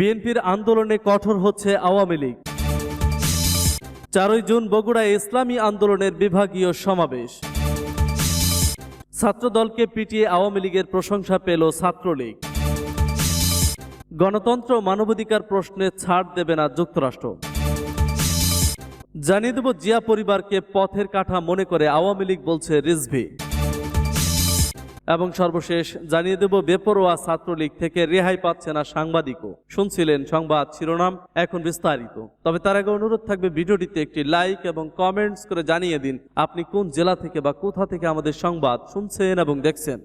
বিএনপির আন্দোলনে কঠোর হচ্ছে আওয়ামী লীগ। চারই জুন বগুড়ায় ইসলামী আন্দোলনের বিভাগীয় সমাবেশ। ছাত্রদলকে পিটিয়ে আওয়ামী লীগের প্রশংসা পেল ছাত্রলীগ। গণতন্ত্র মানবাধিকার প্রশ্নে ছাড় দেবে না যুক্তরাষ্ট্র। জানিয়ে দেব জিয়া পরিবারকে পথের কাঠা মনে করে আওয়ামী লীগ বলছে রিজভি। এবং সর্বশেষ জানিয়ে দেব, বেপরোয়া ছাত্রলীগ থেকে রেহাই পাচ্ছে না সাংবাদিকও। শুনছিলেন সংবাদ শিরোনাম, এখন বিস্তারিত। তবে তার আগে অনুরোধ থাকবে, ভিডিওটিতে একটি লাইক এবং কমেন্টস করে জানিয়ে দিন, আপনি কোন জেলা থেকে বা কোথা থেকে আমাদের সংবাদ শুনছেন এবং দেখছেন।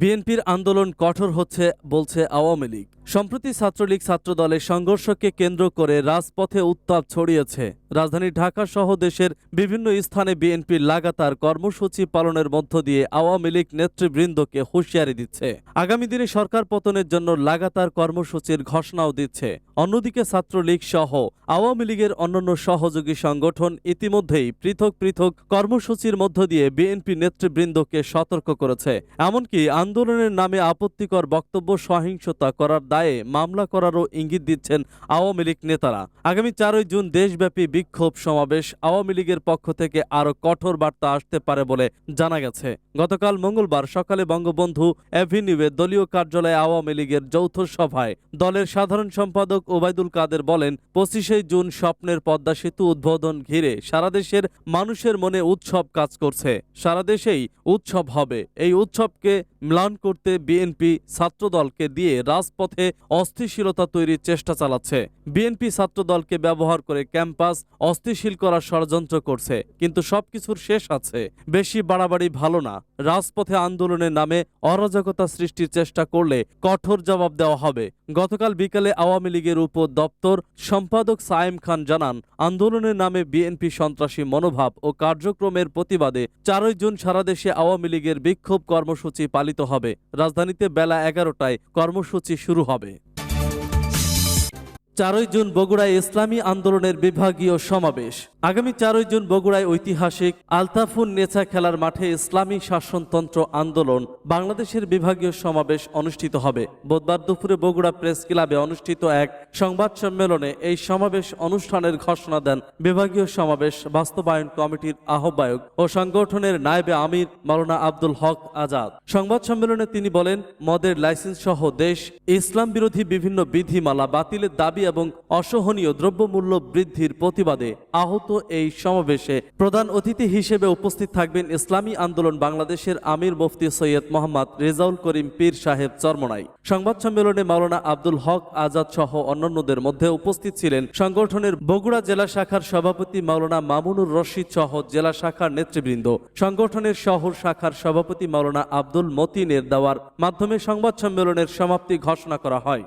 বিএনপির আন্দোলন কঠোর হচ্ছে, বলছে আওয়ামী লীগ। সম্প্রতি ছাত্রলীগ ছাত্র দলের সংঘর্ষকে কেন্দ্র করে রাজপথে উত্তাপ ছড়িয়েছে। রাজধানী ঢাকা সহ দেশের বিভিন্ন স্থানে বিএনপির লাগাতার কর্মসূচি পালনের মধ্য দিয়ে আওয়ামী লীগ নেতৃবৃন্দকে হুঁশিয়ারি দিচ্ছে। আগামী দিনে সরকার পতনের জন্য লাগাতার কর্মসূচির ঘোষণাও দিচ্ছে। অন্যদিকে ছাত্রলীগ সহ আওয়ামী লীগের অন্যান্য সহযোগী সংগঠন ইতিমধ্যেই পৃথক পৃথক কর্মসূচির মধ্য দিয়ে বিএনপি নেতৃবৃন্দকে সতর্ক করেছে। এমনকি আন্দোলনের নামে আপত্তিকর বক্তব্য সহিংসতা করার দায়ে মামলা করারও ইঙ্গিত দিচ্ছেন আওয়ামী লীগ নেতারা। আগামী চারই জুন দেশব্যাপী বিক্ষোভ সমাবেশ আওয়ামী লীগের পক্ষ থেকে আরও কঠোর বার্তা আসতে পারে বলে জানা গেছে। গতকাল মঙ্গলবার সকালে বঙ্গবন্ধু অ্যাভিনিউয়ে দলীয় কার্যালয়ে আওয়ামী লীগের যৌথ সভায় দলের সাধারণ সম্পাদক ওবায়দুল কাদের বলেন, পঁচিশে জুন স্বপ্নের পদ্মা সেতু উদ্বোধন ঘিরে সারা দেশের মানুষের মনে উৎসব কাজ করছে। সারা দেশেই উৎসব হবে। এই উৎসবকে ম্লান করতে বিএনপি ছাত্রদলকে দিয়ে রাজপথে অস্থিশীলতা তৈরির চেষ্টা চালাচ্ছে। বিএনপি ছাত্রদলকে ব্যবহার করে ক্যাম্পাস অস্থিশীল করার ষড়যন্ত্র করছে, কিন্তু সবকিছুর শেষ আছে। বেশি বাড়াবাড়ি ভালো না। রাজপথে আন্দোলনের নামে অরাজকতা সৃষ্টির চেষ্টা করলে কঠোর জবাব দেওয়া হবে। গতকাল বিকালে আওয়ামী লীগের উপ দপ্তর সম্পাদক সায়েম খান জানান, আন্দোলনের নামে বিএনপি সন্ত্রাসী মনোভাব ও কার্যক্রমের প্রতিবাদে চারই জুন সারা দেশে আওয়ামী লীগের বিক্ষোভ কর্মসূচি পালিত হবে। রাজধানীতে বেলা এগারোটায় কর্মসূচি শুরু হবে। চারই জুন বগুড়ায় ইসলামী আন্দোলনের বিভাগীয় সমাবেশ। আগামী চারই জুন বগুড়ায় ঐতিহাসিক আলতাফুন নেচা খেলার মাঠে ইসলামী শাসনতন্ত্র আন্দোলন বাংলাদেশের বিভাগীয় সমাবেশ অনুষ্ঠিত হবে। বুধবার দুপুরে বগুড়া প্রেস ক্লাবে অনুষ্ঠিত এক সংবাদ সম্মেলনে এই সমাবেশ অনুষ্ঠানের ঘোষণা দেন বিভাগীয় সমাবেশ বাস্তবায়ন কমিটির আহ্বায়ক ও সংগঠনের নায়েবে আমির মাওলানা আব্দুল হক আজাদ। সংবাদ সম্মেলনে তিনি বলেন, মদের লাইসেন্স সহ দেশ ইসলাম বিরোধী বিভিন্ন বিধিমালা বাতিলের দাবি এবং অসহনীয় দ্রব্যমূল্য বৃদ্ধির প্রতিবাদে আহত এই সমাবেশে প্রধান অতিথি হিসেবে উপস্থিত থাকবেন ইসলামী আন্দোলন বাংলাদেশের আমির মুফতি সৈয়দ মোহাম্মদ রেজাউল করিম পীর সাহেব চরমনাই। সংবাদ সম্মেলনে মাওলানা আব্দুল হক আজাদ সহ অন্যান্যদের মধ্যে উপস্থিত ছিলেন সংগঠনের বগুড়া জেলা শাখার সভাপতি মাওলানা মামুনুর রশিদ সহ জেলা শাখার নেতৃবৃন্দ। সংগঠনের শহর শাখার সভাপতি মাওলানা আব্দুল মতিনের দেওয়ার মাধ্যমে সংবাদ সম্মেলনের সমাপ্তি ঘোষণা করা হয়।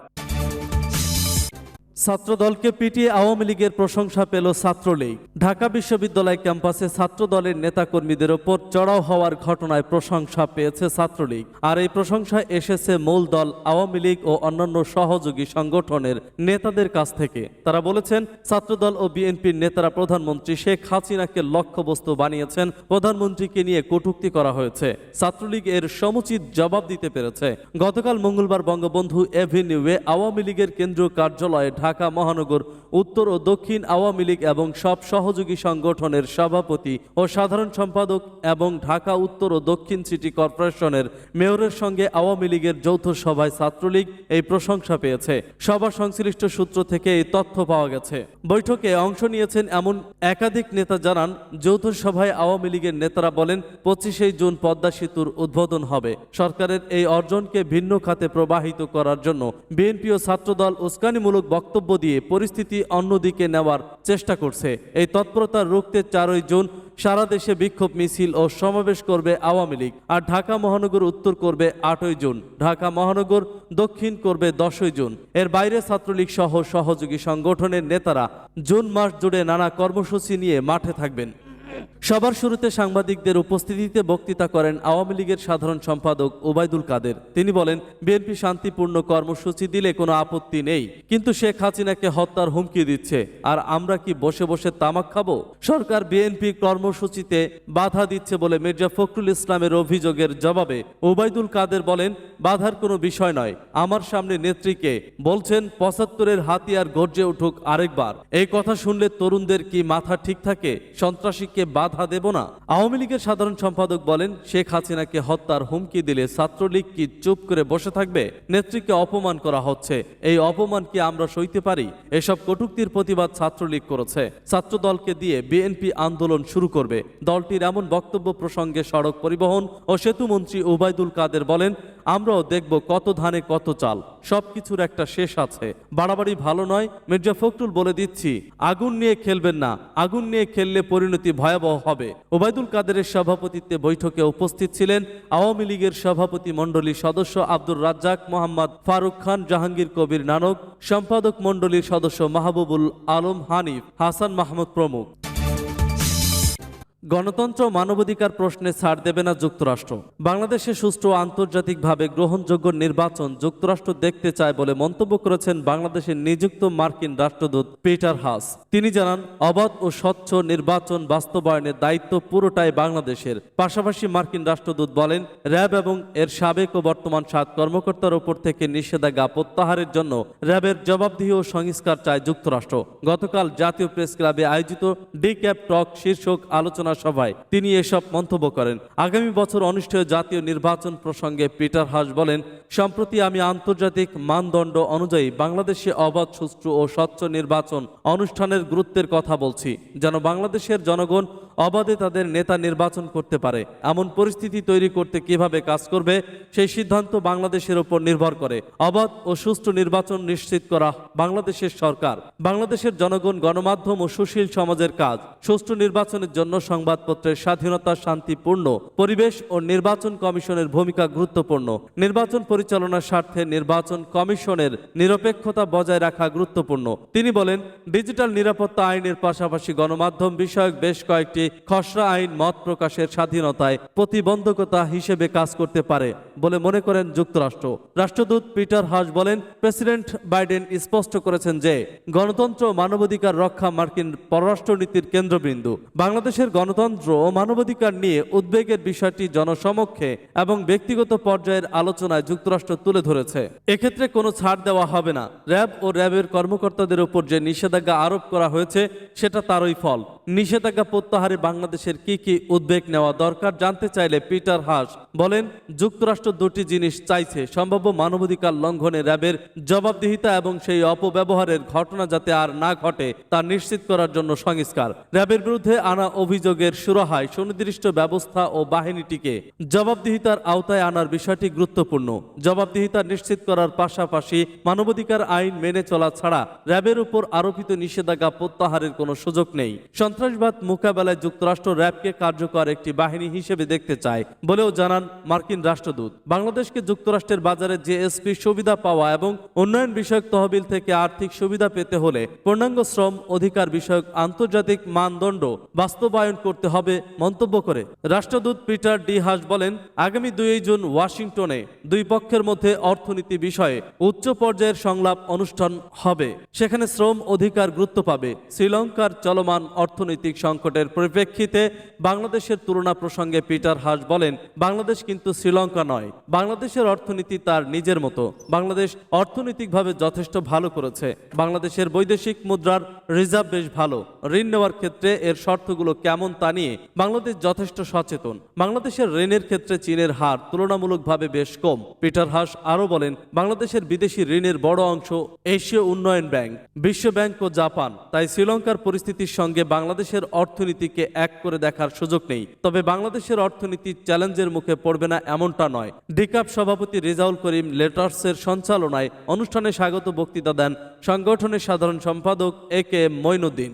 ছাত্রদলকে পিটিয়ে আওয়ামী লীগের প্রশংসা পেল ছাত্রলীগ। ঢাকা বিশ্ববিদ্যালয় ক্যাম্পাসে ছাত্রদলের নেতাকর্মীদের ওপর চড়াও হওয়ার ঘটনায় প্রশংসা পেয়েছে ছাত্রলীগ। আর এই প্রশংসা এসেছে মূল দল আওয়ামী লীগ ও অন্যান্য সহযোগী সংগঠনের নেতাদের কাছ থেকে। তারা বলেছেন, ছাত্রদল ও বিএনপির নেতারা প্রধানমন্ত্রী শেখ হাসিনাকে লক্ষ্যবস্তু বানিয়েছেন, প্রধানমন্ত্রীকে নিয়ে কটূক্তি করা হয়েছে। ছাত্রলীগ এর সমুচিত জবাব দিতে পেরেছে। গতকাল মঙ্গলবার বঙ্গবন্ধু এভিনিউয়ে আওয়ামী লীগের কেন্দ্রীয় কার্যালয়ে ঢাকা মহানগর, উত্তর ও দক্ষিণ আওয়ামী লীগ এবং সব সহযোগী সংগঠনের সভাপতি ও সাধারণ সম্পাদক এবং ঢাকা, উত্তর ও দক্ষিণ সিটি কর্পোরেশনের মেয়রের সঙ্গে আওয়ামী লীগের যৌথ সভায় ছাত্রলীগ এই প্রশংসা পেয়েছে। সভা সংশ্লিষ্ট সূত্র থেকে এই তথ্য পাওয়া গেছে। বৈঠকে অংশ নিয়েছেন এমন একাধিক নেতা জানান, যৌথ সভায় আওয়ামী লীগের নেতারা বলেন, পঁচিশে জুন পদ্মা সেতুর উদ্বোধন হবে। সরকারের এই অর্জনকে ভিন্ন খাতে প্রবাহিত করার জন্য বিএনপি ও ছাত্রদল উস্কানিমূলক বক্তব্য দিয়ে পরিস্থিতি অন্যদিকে নেওয়ার চেষ্টা করছে। এই তৎপরতা রুখতে চারই জুন সারা দেশে বিক্ষোভ মিছিল ও সমাবেশ করবে আওয়ামী লীগ আর ঢাকা মহানগর উত্তর করবে আটই জুন। ঢাকা মহানগর দক্ষিণ করবে দশই জুন। এর বাইরে ছাত্রলীগ সহ সহযোগী সংগঠনের নেতারা জুন মাস জুড়ে নানা কর্মসূচি নিয়ে মাঠে থাকবেন। সবার শুরুতে সাংবাদিকদের উপস্থিতিতে বক্তৃতা করেন আওয়ামী লীগের সাধারণ সম্পাদক ওবায়দুল কাদের। তিনি বলেন, বিএনপি শান্তিপূর্ণ কর্মসূচি দিলে কোনো আপত্তি নেই, কিন্তু শেখ হাসিনাকে হত্যার হুমকি দিচ্ছে। আর আমরা কি বসে বসে তামাক খাব? সরকার বিএনপি কর্মসূচিতে বাধা দিচ্ছে বলে মির্জা ফখরুল ইসলামের অভিযোগের জবাবে ওবায়দুল কাদের বলেন, বাধার কোনো বিষয় নয়, আমার সামনে নেত্রীকে বলছেন, পঁচাত্তরের হাতিয়ার গর্জে উঠুক আরেকবার। এই কথা শুনলে তরুণদের কি মাথা ঠিক থাকে? সন্ত্রাসীকে বাধা দেব না। আওয়ামী লীগের সাধারণ সম্পাদক বলেন, শেখ হাসিনাকে হত্যার হুমকি দিলে ছাত্রলীগ কি চুপ করে বসে থাকবে? নেত্রীকে অপমান করা হচ্ছে। এই অপমান কি আমরা সইতে পারি? এসব কটুক্তির প্রতিবাদ ছাত্রলীগ করেছে। ছাত্র দলকে দিয়ে বিএনপি আন্দোলন শুরু করবে। দলটির এমন বক্তব্য প্রসঙ্গে সড়ক পরিবহন ও সেতু মন্ত্রী ওবায়দুল কাদের বলেন আমরাও দেখব কত ধানে কত চাল। সবকিছুর একটা শেষ আছে। বাড়াবাড়ি ভালো নয়। মির্জা ফখরুল বলে দিচ্ছি, আগুন নিয়ে খেলবেন না। আগুন নিয়ে খেললে পরিণতি ভয়াবহ হবে। ওবায়দুল কাদেরের সভাপতিত্বে বৈঠকে উপস্থিত ছিলেন আওয়ামী লীগের সভাপতি মণ্ডলীর সদস্য আব্দুর রাজ্জাক, মোহাম্মদ ফারুক খান, জাহাঙ্গীর কবির নানক, সম্পাদক মণ্ডলীর সদস্য মাহবুবুল আলম হানিফ, হাসান মাহমুদ প্রমুখ। গণতন্ত্র মানবাধিকার প্রশ্নে ছাড় দেবে না যুক্তরাষ্ট্র। বাংলাদেশে সুষ্ঠু আন্তর্জাতিকভাবে গ্রহণযোগ্য নির্বাচন যুক্তরাষ্ট্র দেখতে চায় বলে মন্তব্য করেছেন বাংলাদেশের নিযুক্ত মার্কিন রাষ্ট্রদূত পিটার হাস। তিনি জানান, অবাধ ও স্বচ্ছ নির্বাচন বাস্তবায়নের দায়িত্ব পুরোটাই বাংলাদেশের। পাশাপাশি মার্কিন রাষ্ট্রদূত বলেন, র্যাব এবং এর সাবেক ও বর্তমান সাত কর্মকর্তার ওপর থেকে নিষেধাজ্ঞা প্রত্যাহারের জন্য র্যাবের জবাবদিহি ও সংস্কার চায় যুক্তরাষ্ট্র। গতকাল জাতীয় প্রেস ক্লাবে আয়োজিত ডি ক্যাপ টক শীর্ষক আলোচনা সভায় তিনি এসব মন্তব্য করেন। আগামী বছর অনুষ্ঠেয় জাতীয় নির্বাচন প্রসঙ্গে পিটার হাস বলেন, সম্প্রতি আমি আন্তর্জাতিক মানদণ্ড অনুযায়ী বাংলাদেশে অবাধ, সুষ্ঠু ও স্বচ্ছ নির্বাচন অনুষ্ঠানের গুরুত্বের কথা বলছি। যেন বাংলাদেশের জনগণ অবাধে তাদের নেতা নির্বাচন করতে পারে। এমন পরিস্থিতি তৈরি করতে কীভাবে কাজ করবে, সেই সিদ্ধান্ত বাংলাদেশের উপর নির্ভর করে। অবাধ ও সুষ্ঠু নির্বাচন নিশ্চিত করা বাংলাদেশের সরকার। বাংলাদেশের জনগণ গণমাধ্যম ও সুশীল সমাজের কাজ। সুষ্ঠু নির্বাচনের জন্য সংবাদপত্রের স্বাধীনতা শান্তিপূর্ণ পরিবেশ ও নির্বাচন কমিশনের ভূমিকা গুরুত্বপূর্ণ। নির্বাচন পরিচালনার স্বার্থে নির্বাচন কমিশনের নিরপেক্ষতা বজায় রাখা গুরুত্বপূর্ণ। তিনি বলেন, ডিজিটাল নিরাপত্তা আইনের পাশাপাশি গণমাধ্যম বিষয়ক বেশ কয়েকটি খসড়া আইন মত প্রকাশের স্বাধীনতায় প্রতিবন্ধকতা হিসেবে কাজ করতে পারে বলে মনে করেন যুক্তরাষ্ট্র। রাষ্ট্রদূত পিটার হাস বলেন, প্রেসিডেন্ট বাইডেন স্পষ্ট করেছেন যে, গণতন্ত্র মানবাধিকার রক্ষা মার্কিন পররাষ্ট্রনীতির কেন্দ্রবিন্দু। বাংলাদেশের গণতন্ত্র ও মানবাধিকার নিয়ে উদ্বেগের বিষয়টি জনসমক্ষে এবং ব্যক্তিগত পর্যায়ের আলোচনায় যুক্তরাষ্ট্র তুলে ধরেছে। এক্ষেত্রে কোনো ছাড় দেওয়া হবে না। র্যাব ও র্যাবের কর্মকর্তাদের উপর যে নিষেধাজ্ঞা আরোপ করা হয়েছে, সেটা তারই ফল। নিষেধাজ্ঞা প্রত্যাহারে বাংলাদেশের কি কি উদ্বেগ নেওয়া দরকার জানতে চাইলে পিটার হাস বলেন, যুক্তরাষ্ট্র দুটি জিনিস চাইছে, সম্ভাব্য মানবাধিকার লঙ্ঘনে র্যাবের জবাবদিহিতা এবং সেই অপব্যবহারের ঘটনা যাতে আর না ঘটে তা নিশ্চিত করার জন্য সংস্কার। র্যাবের বিরুদ্ধে আনা অভিযোগের সুরাহায় সুনির্দিষ্ট ব্যবস্থা ও বাহিনীটিকে জবাবদিহিতার আওতায় আনার বিষয়টি গুরুত্বপূর্ণ। জবাবদিহিতা নিশ্চিত করার পাশাপাশি মানবাধিকার আইন মেনে চলা ছাড়া র্যাবের উপর আরোপিত নিষেধাজ্ঞা প্রত্যাহারের কোনো সুযোগ নেই। সন্ত্রাসবাদ মোকাবেলায় যুক্তরাষ্ট্র র্যাবকে কার্যকর একটি বাহিনী হিসেবে দেখতে চায় বলেও জানান মার্কিন রাষ্ট্রদূত। বাংলাদেশকে যুক্তরাষ্ট্রের বাজারে জিএসপি সুবিধা পাওয়া এবং উন্নয়ন বিষয়ক তহবিল থেকে আর্থিক সুবিধা পেতে হলে পূর্ণাঙ্গ শ্রম অধিকার বিষয়ক আন্তর্জাতিক মানদণ্ড বাস্তবায়ন করতে হবে মন্তব্য করে। রাষ্ট্রদূত পিটার ডি হাস বলেন, আগামী দুই জুন ওয়াশিংটনে দুই পক্ষের মধ্যে অর্থনীতি বিষয়ে উচ্চ পর্যায়ের সংলাপ অনুষ্ঠান হবে। সেখানে শ্রম অধিকার গুরুত্ব পাবে। শ্রীলঙ্কার চলমান অর্থনৈতিক সংকটের পরিপ্রেক্ষিতে বাংলাদেশের তুলনা প্রসঙ্গে পিটার হাস বলেন, বাংলাদেশ কিন্তু শ্রীলঙ্কা নয়। বাংলাদেশের অর্থনীতি তার নিজের মতো। বাংলাদেশ অর্থনৈতিকভাবে যথেষ্ট ভালো করেছে। বাংলাদেশের বৈদেশিক মুদ্রার রিজার্ভ বেশ ভালো। ঋণ নেওয়ার ক্ষেত্রে এর শর্তগুলো কেমন তা নিয়ে বাংলাদেশ যথেষ্ট সচেতন। বাংলাদেশের ঋণের ক্ষেত্রে চীনের হার তুলনামূলকভাবে বেশ কম। পিটার হাস আরও বলেন, বাংলাদেশের বিদেশি ঋণের বড় অংশ এশীয় উন্নয়ন ব্যাংক, বিশ্ব ব্যাংক ও জাপান। তাই শ্রীলঙ্কার পরিস্থিতির সঙ্গে বাংলাদেশের অর্থনীতিকে এক করে দেখার সুযোগ নেই। তবে বাংলাদেশের অর্থনীতি চ্যালেঞ্জের মুখে পড়বে না এমনটা নয়। ডিকাপ সভাপতি রেজাউল করিম লেটার্সের সঞ্চালনায় অনুষ্ঠানে স্বাগত বক্তৃতা দেন সংগঠনের সাধারণ সম্পাদক এ কে মঈনুদ্দিন।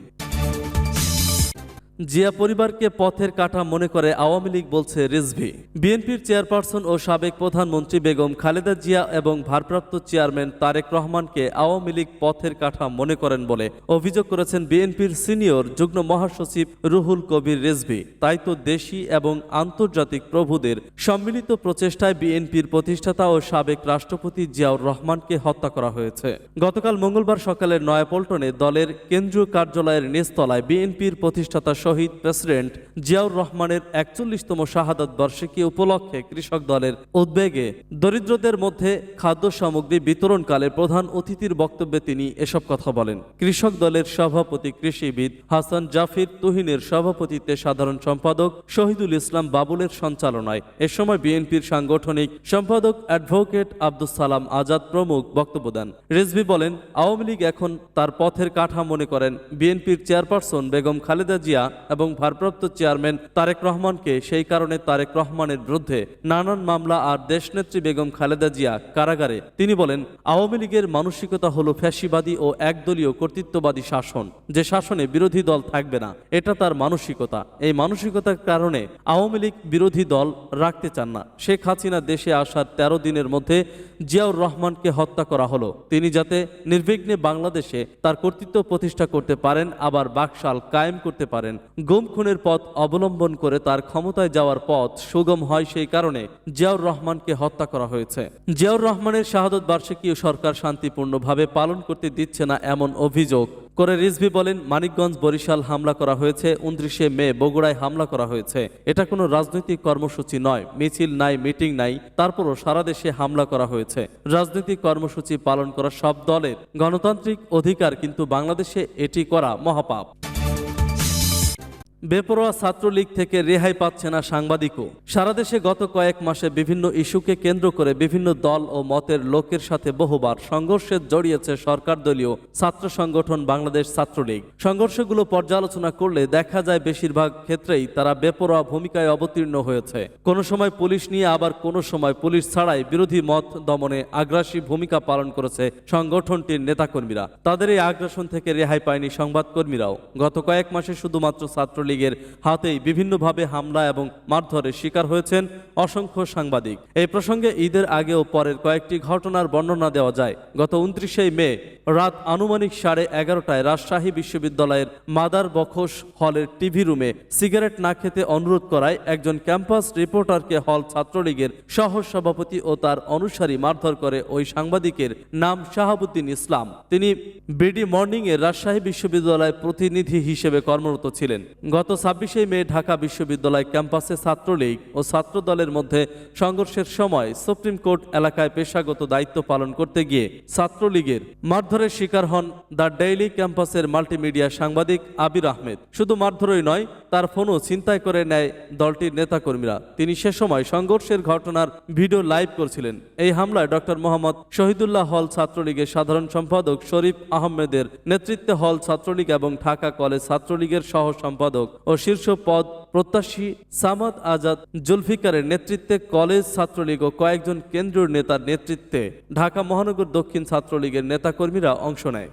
জিয়া পরিবারকে পথের কাঁটা মনে করে আওয়ামী লীগ বলছে রিজভি। বিএনপির চেয়ারপারসন ও সাবেক প্রধানমন্ত্রী বেগম খালেদা জিয়া এবং ভারপ্রাপ্ত চেয়ারম্যান তারেক রহমানকে আওয়ামী লীগ পথের কাঁটা মনে করেন বলে অভিযোগ করেছেন বিএনপির সিনিয়র যুগ্ম মহাসচিব রুহুল কবির রিজভি। তাই তো দেশি এবং আন্তর্জাতিক প্রভুদের সম্মিলিত প্রচেষ্টায় বিএনপির প্রতিষ্ঠাতা ও সাবেক রাষ্ট্রপতি জিয়াউর রহমানকে হত্যা করা হয়েছে। গতকাল মঙ্গলবার সকালে নয়াপল্টনে দলের কেন্দ্রীয় কার্যালয়ের নিচতলায় বিএনপির প্রতিষ্ঠাতা শহীদ প্রেসিডেন্ট জিয়াউর রহমানের একচল্লিশতম শাহাদত বার্ষিকী উপলক্ষে কৃষক দলের উদ্বেগে দরিদ্রদের মধ্যে খাদ্য সামগ্রী বিতরণকালে প্রধান অতিথির বক্তব্যে তিনি এসব কথা বলেন। কৃষক দলের সভাপতি কৃষিবিদ হাসান জাফির তুহিনের সভাপতিত্বে সাধারণ সম্পাদক শহীদুল ইসলাম বাবুলের সঞ্চালনায় এ সময় বিএনপির সাংগঠনিক সম্পাদক অ্যাডভোকেট আব্দুস সালাম আজাদ প্রমুখ বক্তব্য দেন। রেজভি বলেন, আওয়ামী লীগ এখন তার পথের কাঠা মনে করেন। বিএনপির চেয়ারপারসন বেগম খালেদা জিয়া এবং ভারপ্রাপ্ত চেয়ারম্যান তারেক রহমানকে সেই কারণে তারেক রহমানের বিরুদ্ধে নানান মামলা আর দেশনেত্রী বেগম খালেদা জিয়া কারাগারে। তিনি বলেন, আওয়ামী লীগের মানসিকতা হলো ফ্যাসিবাদী ও একদলীয় কর্তৃত্ববাদী শাসন, যে শাসনে বিরোধী দল থাকবে না, এটা তার মানসিকতা। এই মানসিকতার কারণে আওয়ামী লীগ বিরোধী দল রাখতে চান না। শেখ হাসিনা দেশে আসার তেরো দিনের মধ্যে জিয়াউর রহমানকে হত্যা করা হলো। তিনি যাতে নির্বিঘ্নে বাংলাদেশে তার কর্তৃত্ব প্রতিষ্ঠা করতে পারেন, আবার বাকশাল কায়েম করতে পারেন গুম খুনের পথ অবলম্বন করে তার ক্ষমতায় যাওয়ার পথ সুগম হয় সেই কারণে জিয়াউর রহমানকে হত্যা করা হয়েছে। জিয়াউর রহমানের শাহাদত বার্ষিকী সরকার শান্তিপূর্ণভাবে পালন করতে দিচ্ছে না এমন অভিযোগ করে রিজভি বলেন, মানিকগঞ্জ বরিশাল হামলা করা হয়েছে, উনত্রিশে মে বগুড়ায় হামলা করা হয়েছে। এটা কোনো রাজনৈতিক কর্মসূচি নয়, মিছিল নাই, মিটিং নাই, তারপরও সারা দেশে হামলা করা হয়েছে। রাজনৈতিক কর্মসূচি পালন করা সব দলের গণতান্ত্রিক অধিকার, কিন্তু বাংলাদেশে এটি করা মহাপাপ। বেপরোয়া ছাত্রলীগ থেকে রেহাই পাচ্ছে না সাংবাদিকও। সারা দেশে গত কয়েক মাসে বিভিন্ন ইস্যুকে কেন্দ্র করে বিভিন্ন দল ও মতের লোকের সাথে বহুবার সংঘর্ষে জড়িয়েছে সরকার দলীয় ছাত্র সংগঠন বাংলাদেশ ছাত্রলীগ। সংঘর্ষগুলো পর্যালোচনা করলে দেখা যায় বেশিরভাগ ক্ষেত্রেই তারা বেপরোয়া ভূমিকায় অবতীর্ণ হয়েছে। কোনো সময় পুলিশ নিয়ে, আবার কোনো সময় পুলিশ ছাড়াই বিরোধী মত দমনে আগ্রাসী ভূমিকা পালন করেছে সংগঠনটির নেতাকর্মীরা। তাদের এই আগ্রাসন থেকে রেহাই পায়নি সংবাদকর্মীরাও। গত কয়েক মাসে শুধুমাত্র ছাত্রলীগের হাতেই বিভিন্নভাবে হামলা এবং মারধরের শিকার হয়েছেন অসংখ্য সাংবাদিক। এই প্রসঙ্গে ঈদের আগে ও পরের কয়েকটি ঘটনার বর্ণনা দেওয়া যায়। গত উনত্রিশে মে, রাত আনুমানিক সাড়ে এগারোটায় রাজশাহী বিশ্ববিদ্যালয়ের মাদার বখশ হলের টিভি রুমে সিগারেট না খেতে অনুরোধ করায় একজন ক্যাম্পাস রিপোর্টারকে হল ছাত্রলীগের সহ সভাপতি ও তার অনুসারী মারধর করে ওই সাংবাদিকের নাম শাহাবুদ্দিন ইসলাম। তিনি বিডি মর্নিং এর রাজশাহী বিশ্ববিদ্যালয়ের প্রতিনিধি হিসেবে কর্মরত ছিলেন। গত ছাব্বিশে মে ঢাকা বিশ্ববিদ্যালয় ক্যাম্পাসে ছাত্রলীগ ও ছাত্র দলের মধ্যে সংঘর্ষের সময় সুপ্রিম কোর্ট এলাকায় পেশাগত দায়িত্ব পালন করতে গিয়ে ছাত্রলীগের মারধরের শিকার হন দ্য ডেইলি ক্যাম্পাসের মাল্টিমিডিয়া সাংবাদিক আবির আহমেদ। শুধু মারধরই নয়, তার ফোনও ছিনতাই করে নেয় দলটির নেতাকর্মীরা। তিনি সে সময় সংঘর্ষের ঘটনার ভিডিও লাইভ করছিলেন। এই হামলায় ডক্টর মোহাম্মদ শহীদুল্লাহ হল ছাত্রলীগের সাধারণ সম্পাদক শরীফ আহমেদের নেতৃত্বে হল ছাত্রলীগ এবং ঢাকা কলেজ ছাত্রলীগের সহ সম্পাদক ও শীর্ষ পদ প্রত্যাশী সামাদ আজাদ জুলফিকারের নেতৃত্বে কলেজ ছাত্রলীগ ও কয়েকজন কেন্দ্রীয় নেতার নেতৃত্বে ঢাকা মহানগর দক্ষিণ ছাত্রলীগের নেতাকর্মীরা অংশ নেয়।